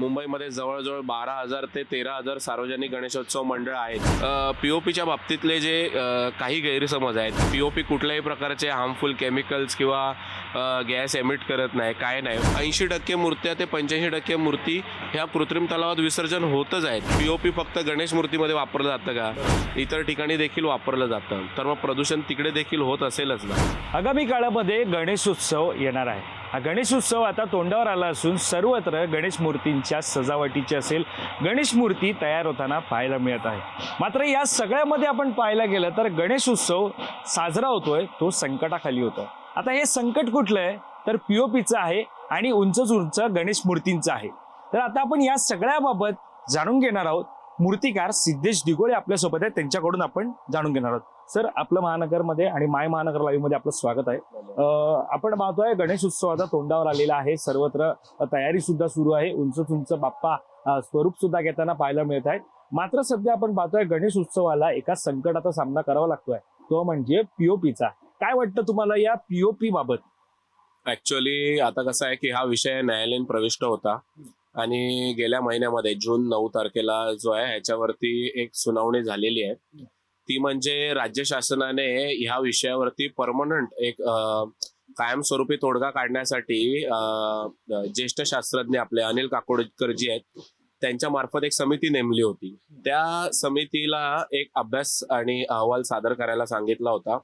मुंबईमध्ये जवळजवळ बारा हजार ते तेरा हजार सार्वजनिक गणेशोत्सव मंडळ आहेत. पी ओ पीच्या बाबतीतले जे काही गैरसमज आहेत पी ओ पी कुठल्याही प्रकारचे हार्मफुल केमिकल्स किंवा गॅस एमिट करत नाही काय नाही. ऐंशी टक्के मूर्त्या ते पंच्याऐंशी टक्के मूर्ती ह्या कृत्रिम तलावात विसर्जन होतच आहेत. पी ओ पी फक्त गणेश मूर्तीमध्ये वापरलं जातं का? इतर ठिकाणी देखील वापरलं जातं. तर मग प्रदूषण तिकडे देखील होत असेलच ना. आगामी काळामध्ये गणेशोत्सव येणार आहे. हा गणेश उत्सव आता तोंडावर आला असून सर्वत्र गणेश मूर्तींच्या सजावटीची असेल गणेश मूर्ती तयार होताना पाहायला मिळत आहे. मात्र या सगळ्यामध्ये आपण पाहायला गेलं तर गणेश उत्सव साजरा होतोय तो संकटाखाली होतोय. आता हे संकट कुठलं आहे? तर पीओपीचं आहे आणि उंचच उंच गणेश मूर्तींचं आहे. तर आता आपण या सगळ्याबाबत जाणून घेणार आहोत. मूर्तिकार सिद्धेश दिगोळे आपल्यासोबत आहेत त्यांच्याकडून आपण जाणून घेणार आहोत. सर आपलं महानगरमध्ये आणि माय महानगर लाईव्हमध्ये आपलं स्वागत आहे. आपण पाहतोय गणेश उत्सवाचा तोंडावर आलेला आहे. सर्वत्र तयारी सुद्धा सुरू आहे. उंच उंच बाप्पा स्वरूप सुद्धा घेताना पाहायला मिळत आहेत. मात्र सध्या आपण पाहतोय गणेश उत्सवाला एका संकटाचा सामना करावा लागतोय. तो म्हणजे पीओपीचा काय वाटतं तुम्हाला या पीओपी बाबत? ऍक्च्युअली आता कसं आहे की हा विषय न्यायालयीन प्रविष्ट होता. आणि गेल्या महिन्यामध्ये जून नऊ तारखेला जो आहे ह्याच्यावरती एक सुनावणी झालेली आहे. ती म्हणजे राज्य शासनाने ह्या विषयावरती परमनंट एक कायमस्वरूपी तोडगा काढण्यासाठी ज्येष्ठ शास्त्रज्ञ आपले अनिल काकोडकर जी आहेत त्यांच्या मार्फत एक समिती नेमली होती. त्या समितीला एक अभ्यास आणि अहवाल सादर करायला सांगितला होता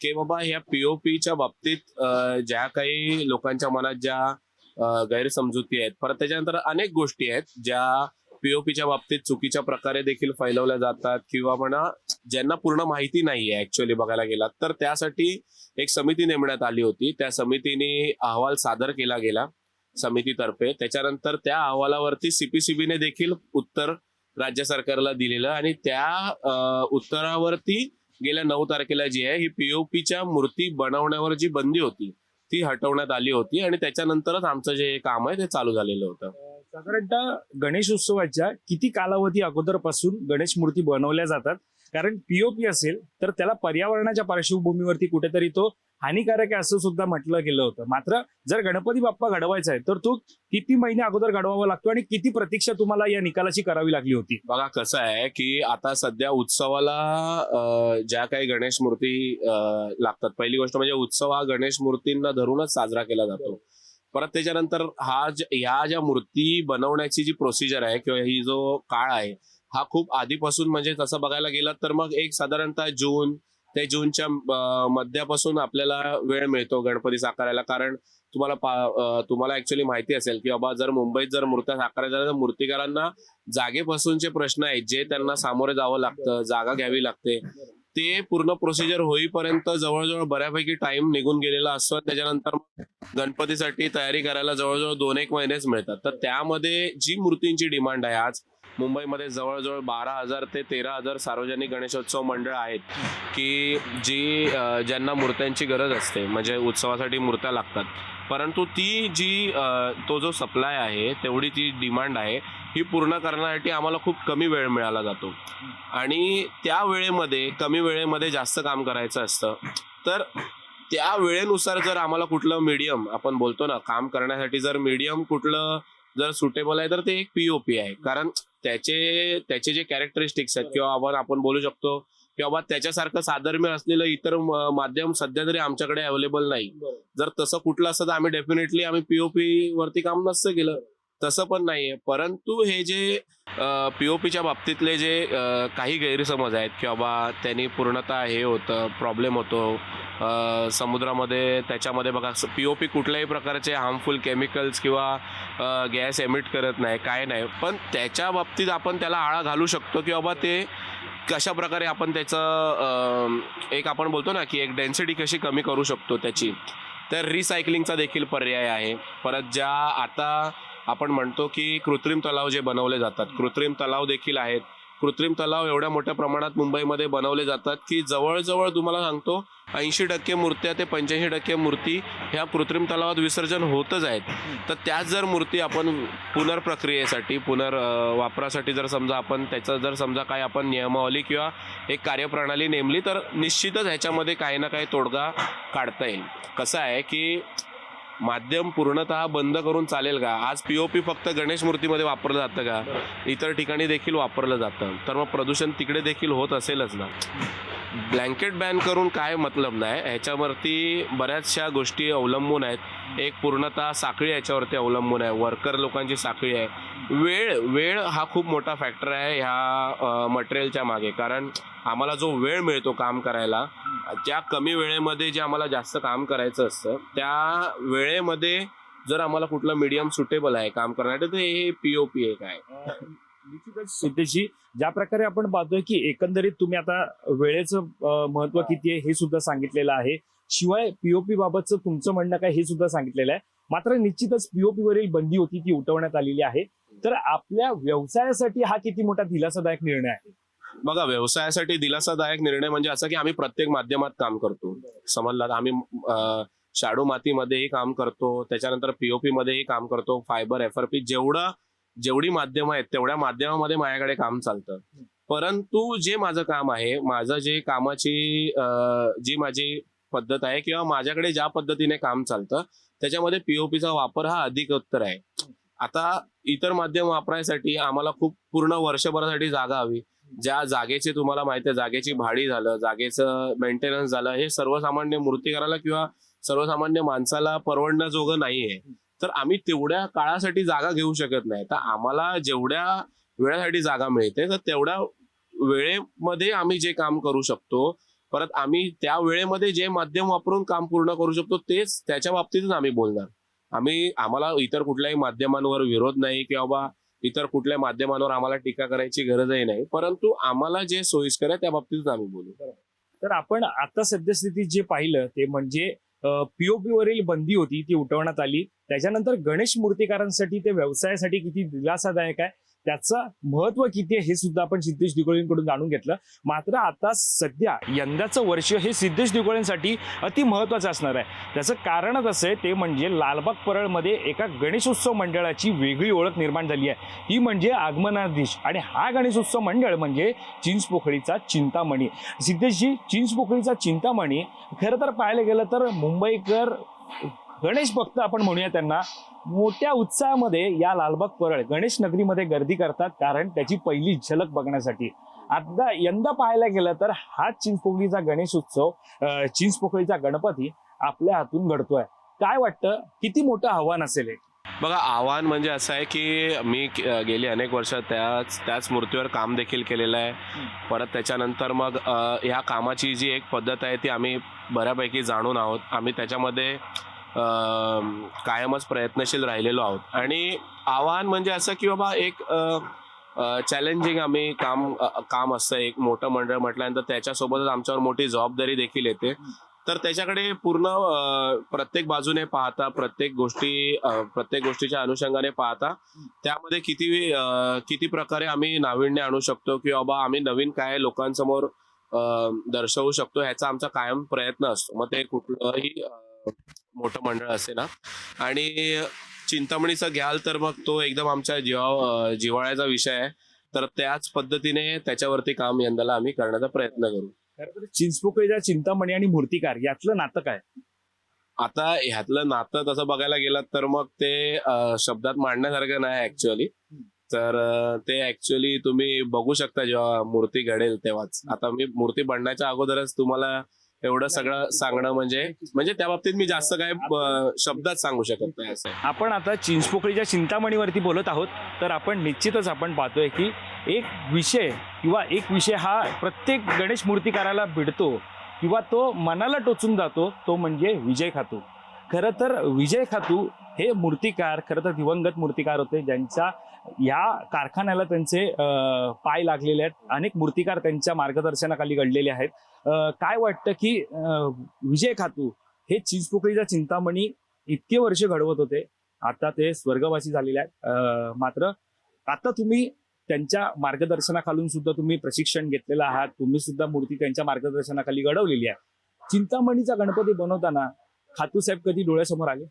की बाबा ह्या पीओपीच्या बाबतीत ज्या काही लोकांच्या मनात ज्या गैरसमजुती आहेत परत त्याच्यानंतर अनेक गोष्टी आहेत ज्या पीओपीच्या बाबतीत चुकीच्या प्रकारे देखील फैलवल्या जातात किंवा म्हणा ज्यांना पूर्ण माहिती नाहीये ऍक्च्युअली बघायला गेला तर त्यासाठी एक समिती नेमण्यात आली होती. त्या समितीने अहवाल सादर केला गेला समितीतर्फे. त्याच्यानंतर त्या अहवालावरती सीपीसीबीने देखील उत्तर राज्य सरकारला दिलेलं आणि त्या उत्तरावरती गेल्या नऊ तारखेला जी आहे ही पीओपीच्या मूर्ती बनवण्यावर जी बंदी होती ती हटवण्यात आली होती आणि त्याच्यानंतरच आमचं जे काम आहे ते चालू झालेलं होतं. साधारणतः गणेश उत्सवाच्या किती कालावधी अगोदरपासून गणेश मूर्ती बनवल्या जातात? कारण पीओपी असेल तर त्याला पर्यावरणाच्या पार्श्वभूमीवरती कुठेतरी तो हानिकारक आहे असं सुद्धा म्हटलं गेलं होतं. मात्र जर गणपती बाप्पा घडवायचा आहे तर तो किती महिने अगोदर घडवावा लागतो आणि किती प्रतीक्षा तुम्हाला या निकालाची करावी लागली होती? बघा कसं आहे की आता सध्या उत्सवाला ज्या काही गणेश मूर्ती लागतात. पहिली गोष्ट म्हणजे उत्सव हा गणेश मूर्तींना धरूनच साजरा केला जातो. परत त्याच्यानंतर हा ज- ह्या ज्या मूर्ती बनवण्याची जी प्रोसिजर आहे किंवा ही जो काळ आहे हा खूप आधीपासून म्हणजे तसं बघायला गेलं तर मग एक साधारणतः जून ते जूनच्या मध्यापासून आपल्याला वेळ मिळतो गणपती साकारायला. कारण तुम्हाला पा- तुम्हाला ऍक्च्युली माहिती असेल की बाबा जर मुंबईत जर मूर्त्या साकारायच्या झाल्या तर मूर्तिकारांना जागेपासूनचे प्रश्न आहेत. जे त्यांना सामोरे जावं लागतं जागा घ्यावी लागते. ते पूर्ण प्रोसिजर होईपर्यंत जवळजवळ बऱ्यापैकी टाइम निघून गेलेला असतो. त्याच्यानंतर गणपतीसाठी तयारी करायला जवळजवळ दोन एक महिनेच मिळतात. तर त्यामध्ये जी मूर्तींची डिमांड आहे आज मुंबईमध्ये जवळजवळ बारा हजार ते तेरा हजार सार्वजनिक गणेशोत्सव मंडळ आहेत की जी ज्यांना मूर्त्यांची गरज असते म्हणजे उत्सवासाठी मूर्त्या लागतात. परंतु ती जी तो जो सप्लाय आहे तेवढी ती डिमांड आहे ही पूर्ण करण्यासाठी आम्हाला खूप कमी वेळ मिळाला जातो. आणि त्या वेळेमध्ये कमी वेळेमध्ये जास्त काम करायचं असतं. तर त्या वेळेनुसार जर आम्हाला कुठलं मीडियम आपण बोलतो ना काम करण्यासाठी जर मीडियम कुठलं जर सुटेबल आहे तर ते एक पीओपी आहे. कारण त्याचे त्याचे जे कॅरेक्टरिस्टिक्स आहेत किंवा आपण आपण बोलू शकतो की बाबा त्याच्यासारखं साधर्म्य असलेलं इतर माध्यम सध्या तरी आमच्याकडे अवेलेबल नाही. जर तसं कुठलं असतं तर आम्ही डेफिनेटली आम्ही पीओपी वरती काम नसतं केलं. तसं पण नाहीये. परंतु हे जे पीओपीच्या बाबतीतले जे काही गैरसमज आहेत की बाबा त्यांनी पूर्णतः हे होतं प्रॉब्लेम होतो समुद्रामध्ये त्याच्यामध्ये बघा पीओपी कुठल्याही प्रकारचे हार्मफुल केमिकल्स किंवा गॅस एमिट करत नाही काय नाही. पण त्याच्या बाबतीत आपण त्याला आळा घालू शकतो की बाबा ते कशा प्रकारे आपण त्याचं एक आपण बोलतो ना की एक डेन्सिटी कशी कमी करू शकतो त्याची. तर रिसायकलिंगचा देखील पर्याय आहे. परत ज्या आता आपण म्हणतो की कृत्रिम तलाव जे बनवले जातात कृत्रिम तलाव देखील आहेत. कृत्रिम तलाव एवढ्या मोठ्या प्रमाणात मुंबईमध्ये बनवले जातात की जवळजवळ तुम्हाला सांगतो ऐंशी टक्के मूर्त्या ते पंच्याऐंशी टक्के मूर्ती ह्या कृत्रिम तलावात विसर्जन होतच आहेत. तर त्याच जर मूर्ती आपण पुनर्प्रक्रियेसाठी पुनर् वापरासाठी जर समजा आपण त्याचा जर समजा काय आपण नियमावली किंवा एक कार्यप्रणाली नेमली तर निश्चितच ह्याच्यामध्ये काही ना काही तोडगा काढता येईल. कसं आहे की माध्यम पूर्णतः बंद करून चालेल का? आज पीओपी फक्त गणेश मूर्तीमध्ये वापरलं जातं का? इतर ठिकाणी देखील वापरलं जातं. तर मग प्रदूषण तिकडे देखील होत असेलच ना? ब्लँकेट बॅन करून काय मतलब नाही. ह्याच्यावरती बऱ्याचशा गोष्टी अवलंबून आहेत. एक पूर्णतः साखळी याच्यावरती अवलंबून आहे. वर्कर लोकांची साखळी आहे. वेळ वेळ हा खूप मोठा फॅक्टर आहे ह्या मटेरियलच्या मागे. कारण आम्हाला जो वेळ मिळतो काम करायला ज्या कमी वेळेमध्ये जे आम्हाला जास्त काम करायचं असतं त्या वेळ वेळेमध्ये जर आम्हाला कुठलं मीडियम सुटेबल आहे काम करण्यासाठी तर हे पी ओ पी एक आहे निश्चितच सिद्धेशी ज्या प्रकारे आपण पाहतोय की एकंदरीत तुम्ही आता वेळेचं महत्त्व किती आहे हे सुद्धा सांगितलेलं आहे. शिवाय पीओपी बाबतचं तुमचं म्हणणं काय हे सुद्धा सांगितलेलं आहे. मात्र निश्चितच पीओपी वरील बंदी होती ती उठवण्यात आलेली आहे. तर आपल्या व्यवसायासाठी हा किती मोठा दिलासादायक निर्णय आहे? बघा व्यवसायासाठी दिलासादायक निर्णय म्हणजे असा की आम्ही प्रत्येक माध्यमात काम करतो. समजलात आम्ही शाडू मातीमध्येही काम करतो त्याच्यानंतर पीओपी मध्येही काम करतो फायबर एफआरपी जेवढं जेवढी माध्यम आहेत तेवढ्या माध्यमामध्ये माझ्याकडे काम चालतं. परंतु जे माझं काम आहे माझं जे कामाची जी माझी पद्धत आहे किंवा माझ्याकडे ज्या पद्धतीने काम चालतं त्याच्यामध्ये पीओपीचा वापर हा अधिक उत्तर आहे. आता इतर माध्यम वापरायसाठी आम्हाला खूप पूर्ण वर्षभरासाठी जागा हवी. ज्या जागेची तुम्हाला माहिती आहे जागेची भाडी झालं जागेचं मेंटेनन्स झालं हे सर्वसामान्य मूर्तिकाराला किंवा सर्वसामान्य माणसाला परवडण्याजोगं नाहीये. तर आम्ही तेवढ्या काळासाठी जागा घेऊ शकत नाही. तर आम्हाला जेवढ्या वेळासाठी जागा मिळते तर तेवढ्या वेळेमध्ये आम्ही जे काम करू शकतो. परत आम्ही त्या वेळेमध्ये जे माध्यम वापरून काम पूर्ण करू शकतो तेच त्याच्या बाबतीतच आम्ही बोलणार. आम्ही आम्हाला इतर कुठल्याही माध्यमांवर विरोध नाही किंवा बा इतर कुठल्या माध्यमांवर आम्हाला टीका करायची गरजही नाही. परंतु आम्हाला जे सोयीस्कर आहे त्या बाबतीतच आम्ही बोलू. तर आपण आता सद्यस्थितीत जे पाहिलं ते म्हणजे पीओपी वरील बंदी होती ती उठवण्यात आली. त्याच्यानंतर गणेश मूर्तिकारांसाठी ते व्यवसायासाठी किती दिलासादायक आहे? त्याचं महत्त्व किती आहे हे सुद्धा आपण सिद्धेश दिगोळींकडून जाणून घेतलं. मात्र आता सध्या यंदाचं वर्ष हे सिद्धेश दिगोळींसाठी अति महत्वाचं असणार आहे. त्याचं कारणच असं आहे ते म्हणजे लालबाग परळमध्ये एका गणेशोत्सव मंडळाची वेगळी ओळख निर्माण झाली आहे. ती म्हणजे आगमनाधीश आणि हा गणेशोत्सव मंडळ म्हणजे चिंचपोखळीचा चिंतामणी. सिद्धेशजी चिंचपोखळीचा चिंतामणी खरं तर पाहायला गेलं तर मुंबईकर गणेश भक्त आपण म्हणूया त्यांना मोठ्या उत्साहामध्ये या लालबाग परळ गणेश नगरीमध्ये गर्दी करतात कारण त्याची पहिली झलक बघण्यासाठी. आता यंदा पाहायला गेलं तर हा चिंचपोकळीचा गणेश उत्सव चिंचपोकळीचा गणपती आपल्या हातून घडतोय. काय वाटतं? किती मोठं आव्हान असेल हे? बघा आव्हान म्हणजे असं आहे की मी गेली अनेक वर्ष त्याच त्याच मूर्तीवर काम देखील केलेलं आहे. परत त्याच्यानंतर मग ह्या कामाची जी एक पद्धत आहे ती आम्ही बऱ्यापैकी जाणून आहोत. आम्ही त्याच्यामध्ये कायमच प्रयत्नशील राहिलेलो आहोत. आणि आव्हान म्हणजे असं की बाबा एक चॅलेंजिंग आम्ही काम काम असतं. एक मोठं मंडळ म्हटल्यानंतर त्याच्यासोबतच आमच्यावर मोठी जबाबदारी देखील येते. तर त्याच्याकडे पूर्ण प्रत्येक बाजूने पाहता प्रत्येक गोष्टी प्रत्येक गोष्टीच्या अनुषंगाने पाहता त्यामध्ये किती किती प्रकारे आम्ही नाविन्य आणू शकतो किंवा बाबा आम्ही नवीन काय लोकांसमोर दर्शवू शकतो ह्याचा आमचा कायम प्रयत्न असतो. मग ते कुठलंही मोठं मंडळ असे ना. आणि चिंतामणीचं घ्याल तर मग तो एकदम आमच्या जीवा जिव्हाळ्याचा विषय आहे. तर त्याच पद्धतीने त्याच्यावरती काम यंदाला आम्ही करण्याचा प्रयत्न करू. खरं तर चिंचपोकळीचा चिंतामणी आणि मूर्तिकार यातलं नातं काय? आता ह्यातलं नातं तसं बघायला गेलं तर मग ते अं, शब्दात मांडण्यासारखं नाही ऍक्च्युअली तर अं, ते ऍक्च्युअली तुम्ही बघू शकता जेव्हा मूर्ती घडेल तेव्हाच. आता मी मूर्ती बनण्याच्या अगोदरच तुम्हाला एवढं सगळं सांगणं म्हणजे म्हणजे त्या बाबतीत मी जास्त काय शब्दात सांगू शकत नाही असं. आपण आता चिंचपोकळीच्या चिंतामणीवरती बोलत आहोत तर आपण निश्चितच आपण पाहतोय की एक विषय किंवा एक विषय हा प्रत्येक गणेश मूर्तिकाराला भिडतो किंवा तो मनाला टोचून जातो तो म्हणजे विजय खातू. खरं तर विजय खातू हे मूर्तिकार खरं तर दिवंगत मूर्तिकार होते ज्यांच्या या कारखान्याला त्यांचे पाय लागलेले आहेत. अनेक मूर्तिकार त्यांच्या मार्गदर्शनाखाली घडलेले आहेत. काय वाटतं की विजय खातू हे चिंचपोकळीचा चिंतामणी इतके वर्ष घडवत होते. आता ते स्वर्गवासी झालेले आहेत. मात्र आता तुम्ही त्यांच्या मार्गदर्शनाखालून सुद्धा तुम्ही प्रशिक्षण घेतलेलं आहात. तुम्ही सुद्धा मूर्ती त्यांच्या मार्गदर्शनाखाली घडवलेली आहे चिंतामणीचा गणपती बनवताना खातू साहेब कधी डोळ्यासमोर आले?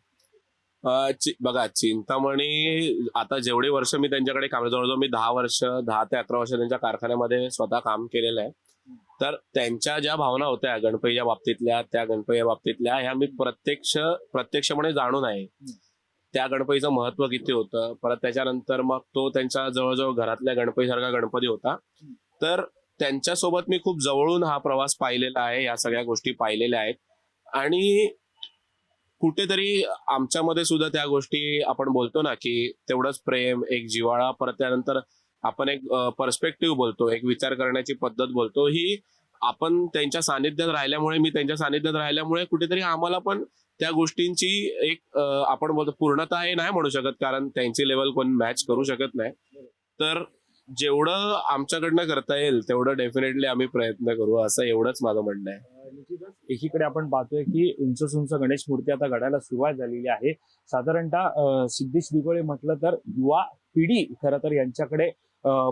बघा चिंतामणी आता जेवढे वर्ष मी त्यांच्याकडे काम जवळजवळ मी दहा वर्ष दहा ते अकरा वर्ष त्यांच्या कारखान्यामध्ये स्वतः काम केलेलं आहे. तर त्यांच्या ज्या भावना होत्या गणपतीच्या बाबतीतल्या त्या गणपतीच्या बाबतीतल्या ह्या मी प्रत्यक्ष प्रत्यक्षपणे जाणून आहे. त्या गणपतीचं महत्त्व किती होतं? परत त्याच्यानंतर मग तो त्यांच्या जवळजवळ घरातल्या गणपतीसारखा गणपती होता. तर त्यांच्यासोबत मी खूप जवळून हा प्रवास पाहिलेला आहे या सगळ्या गोष्टी पाहिलेल्या आहेत. आणि कुठेतरी आमच्यामध्ये सुद्धा त्या गोष्टी आपण बोलतो ना की तेवढंच प्रेम एक जिव्हाळा परत त्यानंतर आपण एक पर्स्पेक्टिव्ह बोलतो एक विचार करण्याची पद्धत बोलतो. ही आपण त्यांच्या सानिध्यात राहिल्यामुळे मी त्यांच्या सानिध्यात राहिल्यामुळे कुठेतरी आम्हाला पण त्या गोष्टींची एक आपण बोलतो पूर्णता हे नाही म्हणू शकत कारण त्यांची लेवल कोण मॅच करू शकत नाही. तर जेवढं आमच्याकडनं करता येईल तेवढं डेफिनेटली आम्ही प्रयत्न करू असं एवढंच माझं म्हणणं आहे. निश्चितच. एकीकडे आपण पाहतोय की उंच उंच गणेश मूर्ती आता घडायला सुरुवात झालेली आहे. साधारणतः सिद्धेश दिगोळे म्हटलं तर युवा पिढी खरं तर यांच्याकडे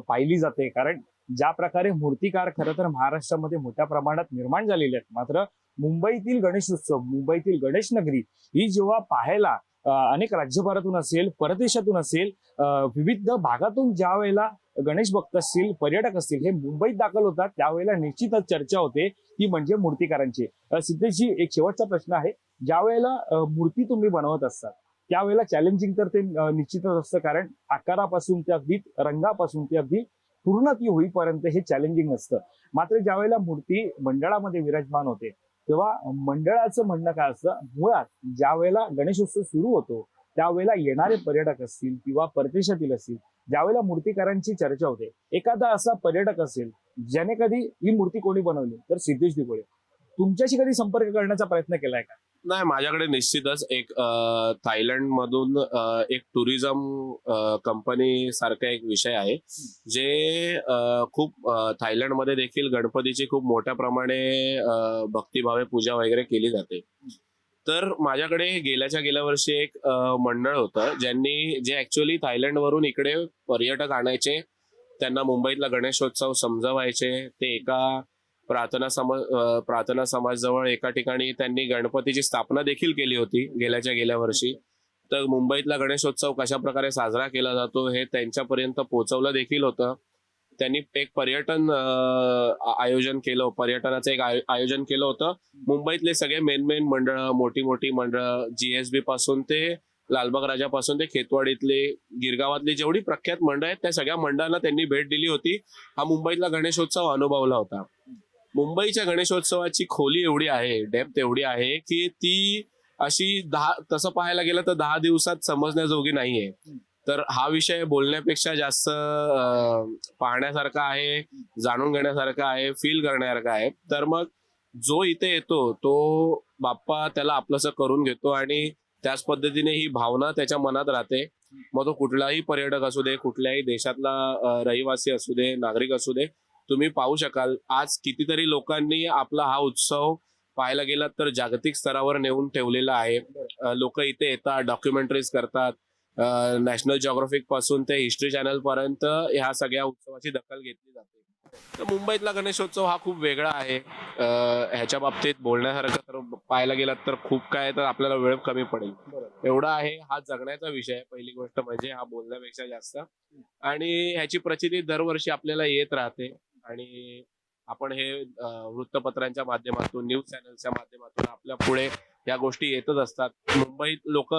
पाहिली जाते. कारण ज्या प्रकारे मूर्तिकार खरं तर महाराष्ट्रामध्ये मोठ्या प्रमाणात निर्माण झालेले आहेत. मात्र मुंबईतील गणेश उत्सव मुंबईतील गणेश नगरी ही जेव्हा पाहायला अनेक राज्यभरातून असेल परदेशातून असेल विविध भागातून ज्या वेळेला गणेश भक्त असतील पर्यटक असतील हे मुंबईत दाखल होतात त्यावेळेला निश्चितच चर्चा होते ती म्हणजे मूर्तीकारांची. सिद्धेशजी एक शेवटचा प्रश्न आहे. ज्या वेळेला मूर्ती तुम्ही बनवत असतात त्यावेळेला चॅलेंजिंग तर ते निश्चितच असतं कारण आकारापासून ते अगदी रंगापासून ते अगदी पूर्ण ती होईपर्यंत हे चॅलेंजिंग असतं. मात्र ज्या वेळेला मूर्ती मंडळामध्ये विराजमान होते तेव्हा मंडळाचं म्हणणं काय असतं? मुळात ज्या वेळेला गणेशोत्सव सुरू होतो त्यावेळेला येणारे पर्यटक असतील किंवा परदेशातील असतील ज्यावेळेला मूर्तिकारांची चर्चा होते एखादा असा पर्यटक असेल ज्याने कधी ही मूर्ती कोणी बनवली? तर सिद्धेश दिगोळे तुमच्याशी कधी संपर्क करण्याचा प्रयत्न केलाय का? नाही माझ्याकडे निश्चितच एक थायलंड मधून एक टुरिझम कंपनी सारखा एक विषय आहे जे खूप थायलंडमध्ये देखील गणपतीची खूप मोठ्या प्रमाणे भक्तिभावे पूजा वगैरे केली जाते. तर माझ्याकडे गेल्याच्या गेल्या वर्षी एक मंडळ होतं ज्यांनी जे ऍक्च्युअली थायलंड वरून इकडे पर्यटक आणायचे त्यांना मुंबईतला गणेशोत्सव समजवायचे ते एका प्रार्थना समाज प्रार्थना समाजजवळ एका ठिकाणी त्यांनी गणपतीची स्थापना देखील केली होती गेल्याच्या गेल्या वर्षी. तर मुंबईतला गणेशोत्सव कशा प्रकारे साजरा केला जातो हे त्यांच्यापर्यंत पोहोचवलं देखील होतं. त्यांनी एक पर्यटन आयोजन केलं पर्यटनाचं एक आयोजन केलं होतं. मुंबईतले सगळे मेन मेन मंडळ मोठी मोठी मंडळ जीएसबी पासून ते लालबाग राजापासून ते खेतवाडीतले गिरगावातली जेवढी प्रख्यात मंडळ आहेत त्या सगळ्या मंडळांना त्यांनी भेट दिली होती. हा मुंबईतला गणेशोत्सव अनुभवला होता. मुंबईच्या गणेशोत्सवाची खोली एवढी आहे डेप्थ एवढी आहे की ती अशी दहा तसं पाहायला गेलं तर दहा दिवसात समजण्याजोगी नाहीये. तर हा विषय बोलण्यापेक्षा जास्त पाहण्यासारखा आहे जाणून घेण्यासारखा आहे फील करण्यासारखा आहे. तर मग जो इथे येतो तो बाप्पा त्याला आपलंसं करून घेतो आणि त्याच पद्धतीने ही भावना त्याच्या मनात राहते. मग तो कुठलाही पर्यटक असू दे कुठल्याही देशातला रहिवासी असू दे नागरिक असू दे तुम्ही पाहू शकाल. आज कितीतरी लोकांनी आपला हा उत्सव पाहायला गेला तर जागतिक स्तरावर नेऊन ठेवलेला आहे. लोक इथे येतात डॉक्युमेंटरीज करतात. नॅशनल जॉग्राफिकपासून ते हिस्ट्री चॅनल पर्यंत ह्या सगळ्या उत्सवाची दखल घेतली जाते. तर मुंबईतला गणेशोत्सव हा खूप वेगळा आहे. ह्याच्या बाबतीत बोलण्यासारखं तर पाहायला गेलात तर खूप काय तर आपल्याला वेळ कमी पडेल. एवढा आहे हा जगण्याचा विषय आहे. पहिली गोष्ट म्हणजे हा बोलण्यापेक्षा जास्त. आणि ह्याची प्रचिती दरवर्षी आपल्याला येत राहते. आणि आपण हे वृत्तपत्रांच्या माध्यमातून न्यूज चॅनलच्या माध्यमातून आपल्या पुढे या गोष्टी येतच असतात. मुंबईत लोक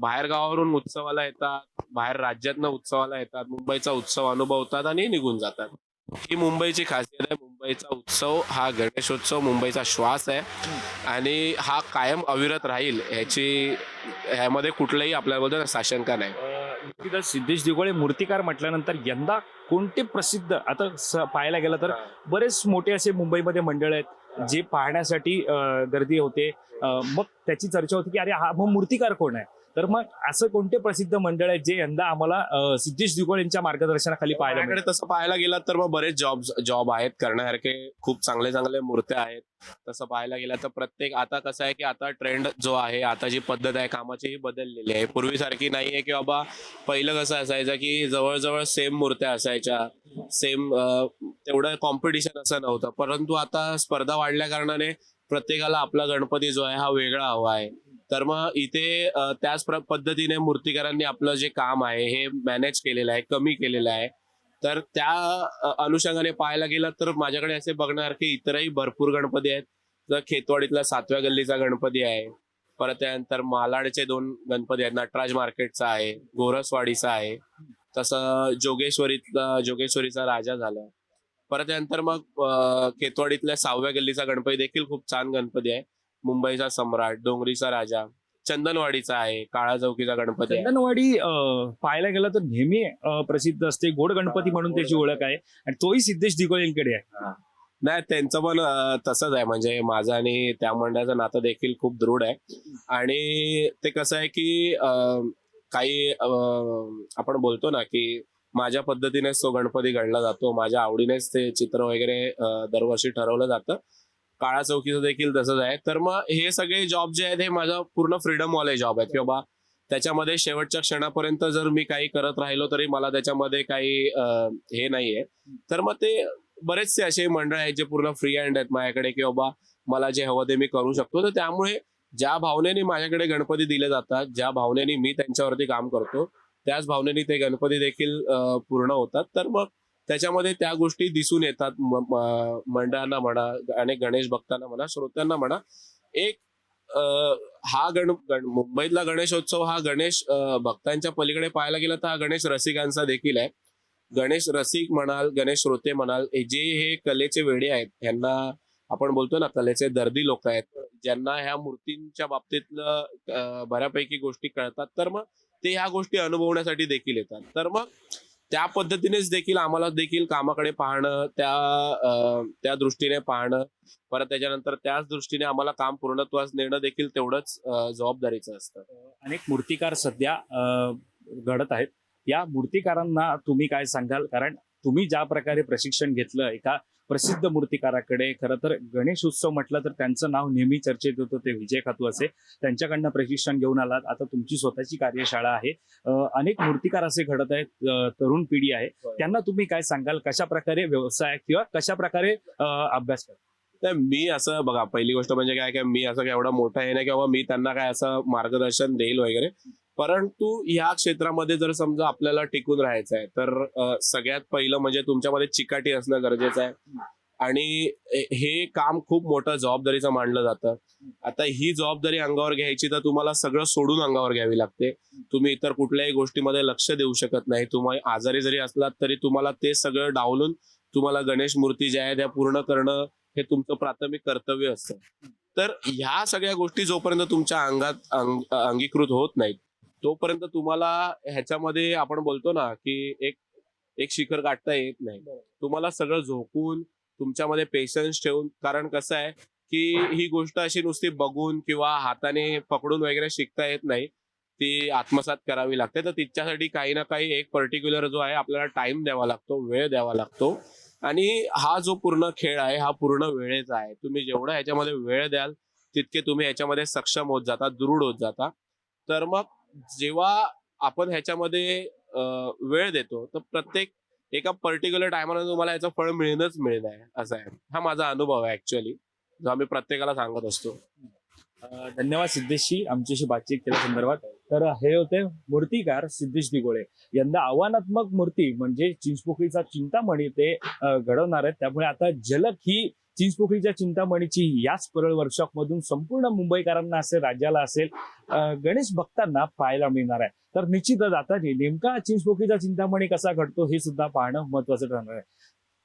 बाहेर गावावरून उत्सवाला येतात बाहेर राज्यातनं उत्सवाला येतात मुंबईचा उत्सव अनुभवतात आणि निघून जातात. ही मुंबईची खासियत आहे. मुंबईचा उत्सव हा गणेशोत्सव मुंबईचा श्वास आहे आणि हा कायम अविरत राहील ह्याची ह्यामध्ये कुठलंही आपल्याबद्दल साशंका नाही. निश्चितच सिद्धेश दिगोळे मूर्तिकार म्हटल्यानंतर यंदा कोणते प्रसिद्ध आता पाहायला गेलं तर बरेच मोठे असे मुंबईमध्ये मंडळ आहेत जे पाहण्यासाठी गर्दी होते. मग त्याची चर्चा होती की अरे हा मग मूर्तिकार कोण आहे? तर मग असं कोणते प्रसिद्ध मंडळ आहेत जे यंदा आम्हाला अं, सिद्धेश दिगोळ यांच्या मार्गदर्शनाखाली पाहायला माझ्याकडे मिळेल तसं पाहायला गेलात तर मग बरेच जॉब जॉब आहेत. करण्यासारखे खूप चांगले चांगले मूर्त्या आहेत. तसं पाहायला गेलं तर प्रत्येक आता कसं आहे की आता ट्रेंड जो आहे आता जी पद्धत आहे कामाची ही बदललेली आहे. पूर्वीसारखी नाही आहे की बाबा पहिलं कसं असायचं की जवळजवळ सेम मूर्त्या असायच्या. सेम तेवढं कॉम्पिटिशन असं नव्हतं. परंतु आता स्पर्धा वाढल्या कारणाने प्रत्येकाला आपला गणपती जो आहे हा वेगळा हवा आहे. तर मग इथे त्याच पद्धतीने मूर्तिकारांनी आपलं जे काम आहे हे मॅनेज केलेलं आहे कमी केलेलं आहे. तर त्या अनुषंगाने पाहायला गेलं तर माझ्याकडे असे बघण्यासारखे इतरही भरपूर गणपती आहेत. तर खेतवाडीतला सातव्या गल्लीचा गणपती आहे परत त्यानंतर मालाडचे दोन गणपती आहेत नटराज मार्केटचा आहे गोरसवाडीचा आहे. तसं जोगेश्वरीतला जोगेश्वरीचा राजा झाला. परत त्यानंतर मग खेतवाडीतल्या सहाव्या गल्लीचा गणपती देखील खूप छान गणपती आहे. मुंबईचा सम्राट डोंगरीचा राजा चंदनवाडीचा आहे काळा चौकीचा गणपती आहे. चंदनवाडी अं, पाहायला गेलं तर नेहमी अं, प्रसिद्ध असते गोड गणपती म्हणून त्याची ओळख आहे. आणि तोही सिद्धेश दिगोळेंकडे आहे. नाही त्यांचं पण अं, तसंच आहे. म्हणजे माझं आणि त्या मंडळाचं नातं देखील खूप दृढ आहे. आणि ते कसं आहे की अं, काही अं, आपण बोलतो ना की माझ्या पद्धतीनेच तो गणपती गणला जातो. माझ्या आवडीनेच ते चित्र वगैरे अं, दरवर्षी ठरवलं जातं. काळा चौकीचं देखील तसंच आहे. तर मग हे सगळे जॉब जे आहेत हे माझं पूर्ण फ्रीडम वाले जॉब आहेत. की बाबा त्याच्यामध्ये शेवटच्या क्षणापर्यंत जर मी काही करत राहिलो तरी मला त्याच्यामध्ये काही हे नाहीये. तर मग ते बरेचसे असे मंडळ आहेत जे पूर्ण फ्री हँड आहेत माझ्याकडे. की बाबा मला जे हवं ते मी करू शकतो. तर त्यामुळे ज्या भावनेने माझ्याकडे गणपती दिले जातात ज्या भावनेने मी त्यांच्यावरती काम करतो त्याच भावनेने ते गणपती देखील पूर्ण होतात. तर मग त्याच्यामध्ये त्या गोष्टी दिसून येतात. मंडळांना म्हणा आणि गणेश भक्तांना म्हणा श्रोत्यांना म्हणा. एक हा गण गण- मुंबईतला गणेशोत्सव हा गणेश भक्तांच्या पलीकडे पाहायला गेला तर हा गणेश रसिकांचा देखील आहे. गणेश रसिक म्हणाल गणेश श्रोते म्हणाल जे हे कलेचे वेडे आहेत यांना आपण बोलतो ना कलेचे दर्दी लोक आहेत. ज्यांना ह्या मूर्तींच्या बाबतीतलं बऱ्यापैकी गोष्टी कळतात. तर मग ते ह्या गोष्टी अनुभवण्यासाठी देखील येतात. तर मग त्या पद्धतीनेच देखील आम्हाला देखील कामाकडे पाहणं त्या त्या दृष्टीने पाहणं परत त्याच्यानंतर त्याच दृष्टीने आम्हाला काम पूर्णत्वास नेणं देखील तेवढंच जबाबदारीचं असतं. अनेक मूर्तिकार सध्या घडत आहेत. या मूर्तिकारांना तुम्ही काय सांगाल? कारण तुम्ही ज्या प्रकारे प्रशिक्षण घेतलं एका प्रसिद्ध मूर्तिकाराकडे. खरं तर गणेश उत्सव म्हटलं तर त्यांचं नाव नेहमी चर्चेत होतं ते विजय खातू असे. त्यांच्याकडनं प्रशिक्षण घेऊन आलात. आता तुमची स्वतःची कार्यशाळा आहे. अनेक मूर्तिकार असे घडत आहेत तरुण पिढी आहे. त्यांना तुम्ही काय सांगाल? कशा प्रकारे व्यवसाय किंवा कशा प्रकारे अभ्यास करता? तर मी असं बघा पहिली गोष्ट म्हणजे काय काय मी असं काय एवढा मोठा आहे ना किंवा मी त्यांना काय असं मार्गदर्शन देईल वगैरे. परंतु या क्षेत्रामध्ये जर समजा आपल्याला टिकून राहायचं आहे तर सगळ्यात पहिलं म्हणजे तुमच्यामध्ये चिकाटी असणं गरजेचं आहे. आणि हे- हे काम खूप मोठं जबाबदारीचं मानलं जातं. आता ही जबाबदारी अंगावर घ्यायची तर तुम्हाला सगळं सोडून अंगावर घ्यावी लागते. तुम्ही इतर कुठल्याही गोष्टीमध्ये लक्ष देऊ शकत नाही. तुम्ही आजारी जरी असलात तरी तुम्हाला ते सगळं डावलून तुम्हाला गणेश मूर्ती ज्या आहेत त्या पूर्ण करणं हे तुमचं प्राथमिक कर्तव्य असतं. तर ह्या सगळ्या गोष्टी जोपर्यंत तुमच्या अंगात अंग- अंगीकृत होत नाहीत तोपर्यंत तुम्हाला ह्याच्यामध्ये आपण बोलतो ना की एक एक शिखर गाठता येत नाही. तुम्हाला सगळं झोकून तुमच्यामध्ये पेशन्स ठेवून कारण कसं आहे की ही गोष्ट अशी नुसती बघून किंवा हाताने पकडून वगैरे शिकता येत नाही. ती आत्मसात करावी लागते. तर तिच्यासाठी काही ना काही एक पर्टिक्युलर जो आहे आपल्याला टाइम द्यावा लागतो वेळ द्यावा लागतो. आणि हा जो पूर्ण खेळ आहे हा पूर्ण वेळेचा आहे. तुम्ही जेवढा ह्याच्यामध्ये वेळ द्याल तितके तुम्ही ह्याच्यामध्ये सक्षम होत जाता दृढ होत जाता. तर मग जेव्हा आपण ह्याच्यामध्ये वेळ देतो तर प्रत्येक एका पर्टिक्युलर टायमाला तुम्हाला याचं फळ मिळणंच मिळणं आहे असं आहे. हा माझा अनुभव आहे ऍक्च्युअली जो आम्ही प्रत्येकाला सांगत असतो. धन्यवाद सिद्धेशजी आमच्याशी बातचीत केल्या संदर्भात. तर हे होते मूर्तीकार सिद्धेश दिगोळे. यंदा आव्हानात्मक मूर्ती म्हणजे चिंचपोकळीचा चिंतामणी ते घडवणार आहेत. त्यामुळे आता झलक ही चिंचपोखरीच्या चिंतामणीची याच परळ वर्कशॉप मधून संपूर्ण मुंबईकरांना असेल राज्याला असेल गणेश भक्तांना पाहायला मिळणार आहे. तर निश्चितच आता नेमका चिंचपोखरीचा चिंतामणी कसा घडतो हे सुद्धा पाहणं महत्वाचं ठरणार आहे.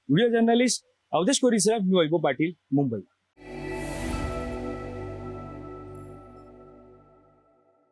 व्हिडिओ जर्नलिस्ट अवधेश कोरीसह मी वैभव पाटील मुंबई.